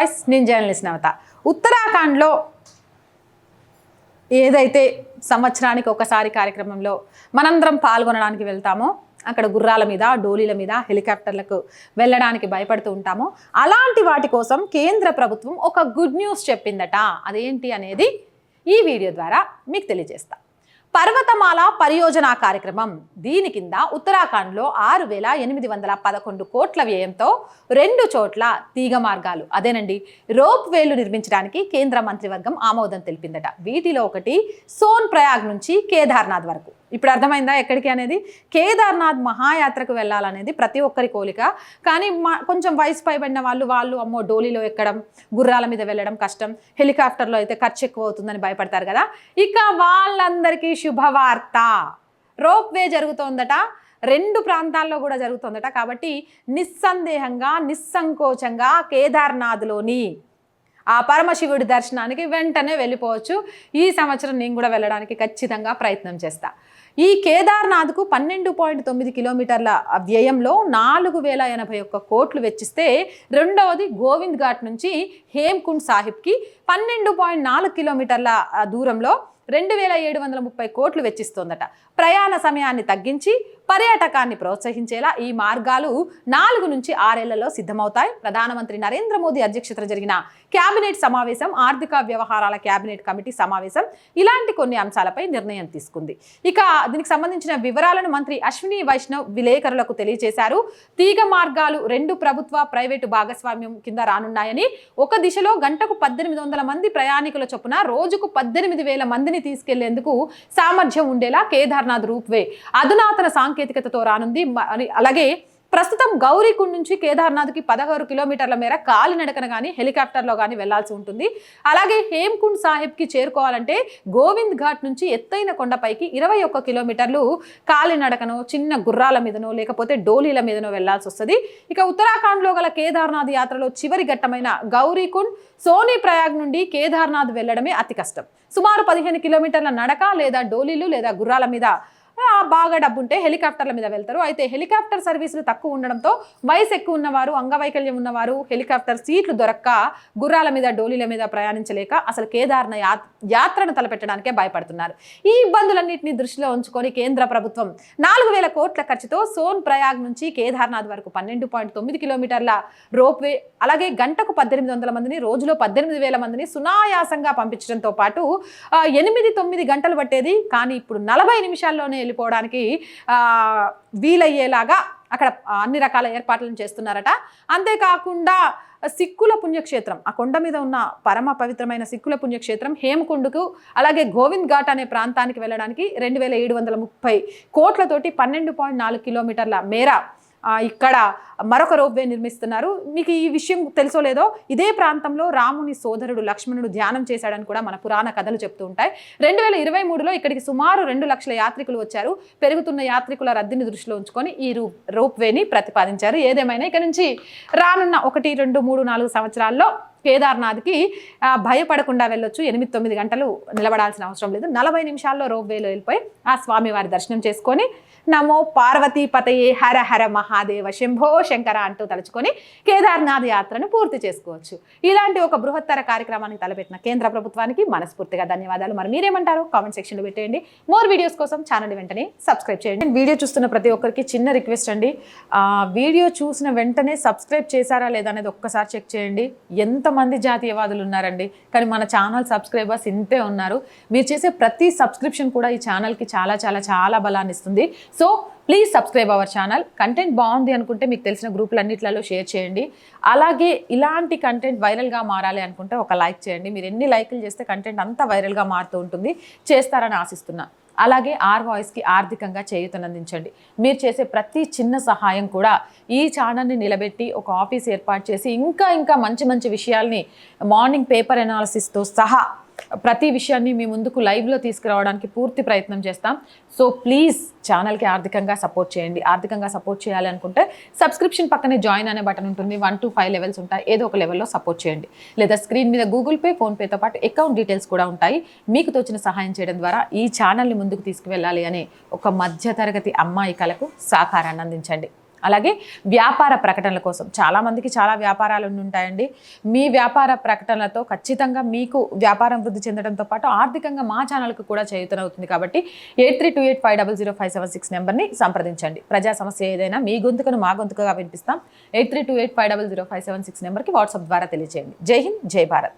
Voice నేను journalist నవత. ఉత్తరాఖండ్లో ఏదైతే సంవత్సరానికి ఒకసారి కార్యక్రమంలో మనందరం పాల్గొనడానికి వెళ్తామో అక్కడ గుర్రాల మీద డోలీల మీద హెలికాప్టర్లకు వెళ్ళడానికి భయపడుతూ ఉంటామో అలాంటి వాటి కోసం కేంద్ర ప్రభుత్వం ఒక గుడ్ న్యూస్ చెప్పిందట. అదేంటి అనేది ఈ వీడియో ద్వారా మీకు తెలియజేస్తాను పర్వతమాల పరియోజన కార్యక్రమం. దీని కింద ఉత్తరాఖండ్లో ఆరు వేల ఎనిమిది వందల పదకొండు కోట్ల వ్యయంతో రెండు చోట్ల తీగ మార్గాలు. అదేనండి రోప్ వేలు నిర్మించడానికి కేంద్ర మంత్రివర్గం ఆమోదం తెలిపిందట. వీటిలో ఒకటి సోన్ ప్రయాగ్ నుంచి కేదార్నాథ్ వరకు. ఇప్పుడు అర్థమైందా ఎక్కడికి అనేది? కేదార్నాథ్ మహాయాత్రకు వెళ్ళాలనేది ప్రతి ఒక్కరి కోలిక కానీ మా కొంచెం వయసు పైబడిన వాళ్ళు వాళ్ళు అమ్మో డోలీలో ఎక్కడం గుర్రాల మీద వెళ్ళడం కష్టం. హెలికాప్టర్లో అయితే ఖర్చు ఎక్కువ అవుతుందని భయపడతారు కదా? ఇక వాళ్ళందరికీ శుభవార్త. రోప్ వే జరుగుతోందట. రెండు ప్రాంతాల్లో కూడా జరుగుతుందట. కాబట్టి నిస్సందేహంగా నిస్సంకోచంగా కేదార్నాథ్లోని ఆ పరమశివుడి దర్శనానికి వెంటనే వెళ్ళిపోవచ్చు. ఈ సంవత్సరం నేను కూడా వెళ్ళడానికి ఖచ్చితంగా ప్రయత్నం చేస్తాను ఈ కేదార్నాథ్కు పన్నెండు పాయింట్ తొమ్మిది కిలోమీటర్ల వ్యయంలో నాలుగు వేల ఎనభై ఒక్క కోట్లు వెచ్చిస్తే రెండవది గోవింద్ ఘాట్ నుంచి హేమ్కుండ్ సాహిబ్కి పన్నెండు పాయింట్ నాలుగు కిలోమీటర్ల దూరంలో రెండు వేల ఏడు వందల ముప్పై కోట్లు వెచ్చిస్తోందట. ప్రయాణ సమయాన్ని తగ్గించి పర్యాటకాన్ని ప్రోత్సహించేలా ఈ మార్గాలు నాలుగు నుంచి ఆరేళ్ళలో సిద్ధమవుతాయి. ప్రధానమంత్రి నరేంద్ర మోదీ అధ్యక్షతన జరిగిన కేబినెట్ సమావేశం ఆర్థిక వ్యవహారాల కేబినెట్ కమిటీ సమావేశం ఇలాంటి కొన్ని అంశాలపై నిర్ణయం తీసుకుంది. ఇక దీనికి సంబంధించిన వివరాలను మంత్రి అశ్విని వైష్ణవ్ విలేకరులకు తెలియజేశారు. తీగ మార్గాలు రెండు ప్రభుత్వ ప్రైవేటు భాగస్వామ్యం కింద రానున్నాయని ఒక దిశలో గంటకు పద్దెనిమిది వందల మంది ప్రయాణికుల చొప్పున రోజుకు పద్దెనిమిది వేల మందిని తీసుకెళ్ళేందుకు సామర్థ్యం ఉండేలా కేదార్నాథ్ రూప్వే. అధునాతన సాంకేతికతతో రానుంది అలాగే ప్రస్తుతం గౌరీకుండ్ నుంచి కేదార్నాథ్కి పదహారు కిలోమీటర్ల మేర కాలినడకన కానీ హెలికాప్టర్లో కానీ వెళ్ళాల్సి ఉంటుంది. అలాగే హేమ్కుండ్ సాహిబ్కి చేరుకోవాలంటే గోవింద్ ఘాట్ నుంచి ఎత్తైన కొండపైకి ఇరవై ఒక్క కిలోమీటర్లు కాలినడకనో చిన్న గుర్రాల మీదనో లేకపోతే డోలీల మీదనో వెళ్ళాల్సి వస్తుంది. ఇక ఉత్తరాఖండ్లో గల కేదార్నాథ్ యాత్రలో చివరి ఘట్టమైన గౌరీకుండ్ సోనీ ప్రయాగ్ నుండి కేదార్నాథ్ వెళ్ళడమే అతి కష్టం. సుమారు పదిహేను కిలోమీటర్ల నడక లేదా డోలీలు లేదా గుర్రాల మీద బాగా డబ్బు ఉంటే హెలికాప్టర్ల మీద వెళ్తారు. అయితే హెలికాప్టర్ సర్వీసులు తక్కువ ఉండడంతో వయసు ఎక్కువ ఉన్నవారు అంగవైకల్యం ఉన్నవారు హెలికాప్టర్ సీట్లు దొరక్క గుర్రాల మీద డోలీల మీద ప్రయాణించలేక అసలు కేదార్న యాత్రను తలపెట్టడానికే భయపడుతున్నారు. ఈ ఇబ్బందులన్నింటినీ దృష్టిలో ఉంచుకొని కేంద్ర ప్రభుత్వం నాలుగు వేల కోట్ల ఖర్చుతో సోన్ ప్రయాగ్ నుంచి కేదార్నాథ్ వరకు పన్నెండు పాయింట్ తొమ్మిది కిలోమీటర్ల రోప్వే అలాగే గంటకు పద్దెనిమిది వందల మందిని రోజులో పద్దెనిమిది వేల మందిని సునాయాసంగా పంపించడంతో పాటు ఎనిమిది తొమ్మిది గంటలు పట్టేది. కానీ ఇప్పుడు నలభై నిమిషాల్లోనే వెళ్ళిపోవడానికి వీలయ్యేలాగా అక్కడ అన్ని రకాల ఏర్పాట్లను చేస్తున్నారట. అంతేకాకుండా సిక్కుల పుణ్యక్షేత్రం ఆ కొండ మీద ఉన్న పరమ పవిత్రమైన సిక్కుల పుణ్యక్షేత్రం హేమకుండుకు అలాగే గోవింద్ ఘాట్ అనే ప్రాంతానికి వెళ్ళడానికి రెండు వేల ఏడు వందల ముప్పై కోట్లతోటి పన్నెండు పాయింట్ నాలుగు కిలోమీటర్ల మేర ఇక్కడ మరొక రోప్వే నిర్మిస్తున్నారు. మీకు ఈ విషయం తెలుసో లేదో ఇదే ప్రాంతంలో రాముని సోదరుడు లక్ష్మణుడు ధ్యానం చేశాడని కూడా మన పురాణ కథలు చెప్తూ ఉంటాయి. రెండు వేల ఇరవై మూడులో ఇక్కడికి సుమారు రెండు లక్షల యాత్రికులు వచ్చారు. పెరుగుతున్న యాత్రికుల రద్దీని దృష్టిలో ఉంచుకొని ఈ రూ రోప్వేని ప్రతిపాదించారు. ఏదేమైనా ఇక్కడ నుంచి రానున్న ఒకటి రెండు మూడు నాలుగు సంవత్సరాల్లో కేదార్నాథ్కి భయపడకుండా వెళ్ళొచ్చు. ఎనిమిది తొమ్మిది గంటలు నిలబడాల్సిన అవసరం లేదు. నలభై నిమిషాల్లో రోప్వేలో వెళ్ళిపోయి ఆ స్వామివారి దర్శనం చేసుకొని నమో పార్వతీ పతయే హర హర మహాదేవ శంభో శంకర అంటూ తలుచుకొని కేదార్నాథ్ యాత్రను పూర్తి చేసుకోవచ్చు. ఇలాంటి ఒక బృహత్తర కార్యక్రమానికి తలపెట్టిన కేంద్ర ప్రభుత్వానికి మనస్ఫూర్తిగా ధన్యవాదాలు. మరి మీరేమంటారు? కామెంట్ సెక్షన్లో పెట్టేయండి. మోర్ వీడియోస్ కోసం ఛానల్ వెంటనే సబ్స్క్రైబ్ చేయండి. వీడియో చూస్తున్న ప్రతి ఒక్కరికి చిన్న రిక్వెస్ట్ అండి. వీడియో చూసిన వెంటనే సబ్స్క్రైబ్ చేశారా లేదా అనేది ఒక్కసారి చెక్ చేయండి. ఎంత ఎంతమంది జాతీయవాదులు ఉన్నారండి. కానీ మన ఛానల్ సబ్స్క్రైబర్స్ ఇంతే ఉన్నారు. మీరు చేసే ప్రతి సబ్స్క్రిప్షన్ కూడా ఈ ఛానల్కి చాలా చాలా చాలా బలాన్ని ఇస్తుంది. So please subscribe our channel content బాగుంది అనుకుంటే మీకు తెలిసిన గ్రూపులన్నిట్లలో షేర్ చేయండి. అలాగే ఇలాంటి కంటెంట్ వైరల్గా మారాలి అనుకుంటే ఒక లైక్ చేయండి. మీరు ఎన్ని లైకులు చేస్తే కంటెంట్ అంతా వైరల్గా మారుతూ ఉంటుంది. చేస్తారని ఆశిస్తున్నాను అలాగే ఆర్ వాయిస్కి ఆర్థికంగా చేయూతనందించండి. మీరు చేసే ప్రతి చిన్న సహాయం కూడా ఈ ఛానల్ని నిలబెట్టి ఒక ఆఫీస్ ఏర్పాటు చేసి ఇంకా ఇంకా మంచి మంచి విషయాల్ని మార్నింగ్ పేపర్ ఎనాలిసిస్తో సహా ప్రతి విషయాన్ని మీ ముందుకు లైవ్లో తీసుకురావడానికి పూర్తి ప్రయత్నం చేస్తాం. సో ప్లీజ్ ఛానల్కి ఆర్థికంగా సపోర్ట్ చేయండి. ఆర్థికంగా సపోర్ట్ చేయాలి అనుకుంటే సబ్స్క్రిప్షన్ పక్కనే జాయిన్ అనే బటన్ ఉంటుంది. వన్ టు ఫైవ్ లెవెల్స్ ఉంటాయి. ఏదో ఒక లెవెల్లో సపోర్ట్ చేయండి. లేదా స్క్రీన్ మీద గూగుల్ పే ఫోన్పేతో పాటు అకౌంట్ డీటెయిల్స్ కూడా ఉంటాయి. మీకు తోచిన సహాయం చేయడం ద్వారా ఈ ఛానల్ని ముందుకు తీసుకువెళ్ళాలి అనే ఒక మధ్యతరగతి అమ్మాయి కళకు సహకారాన్ని అందించండి. అలాగే వ్యాపార ప్రకటనల కోసం. చాలామందికి చాలా వ్యాపారాలు ఉంటాయండి మీ వ్యాపార ప్రకటనలతో ఖచ్చితంగా మీకు వ్యాపారం వృద్ధి చెందడంతో పాటు ఆర్థికంగా మా ఛానల్కు కూడా చేయుతనవుతుంది కాబట్టి eight three two eight five double zero five seven six నెంబర్ని సంప్రదించండి. ప్రజా సమస్య ఏదైనా మీ గొంతుకను మా గొంతుకగా వినిపిస్తాం. Eight three two eight five double zero five seven six నెంబర్కి వాట్సాప్ ద్వారా తెలియజేయండి జై హింద్ జై భారత్.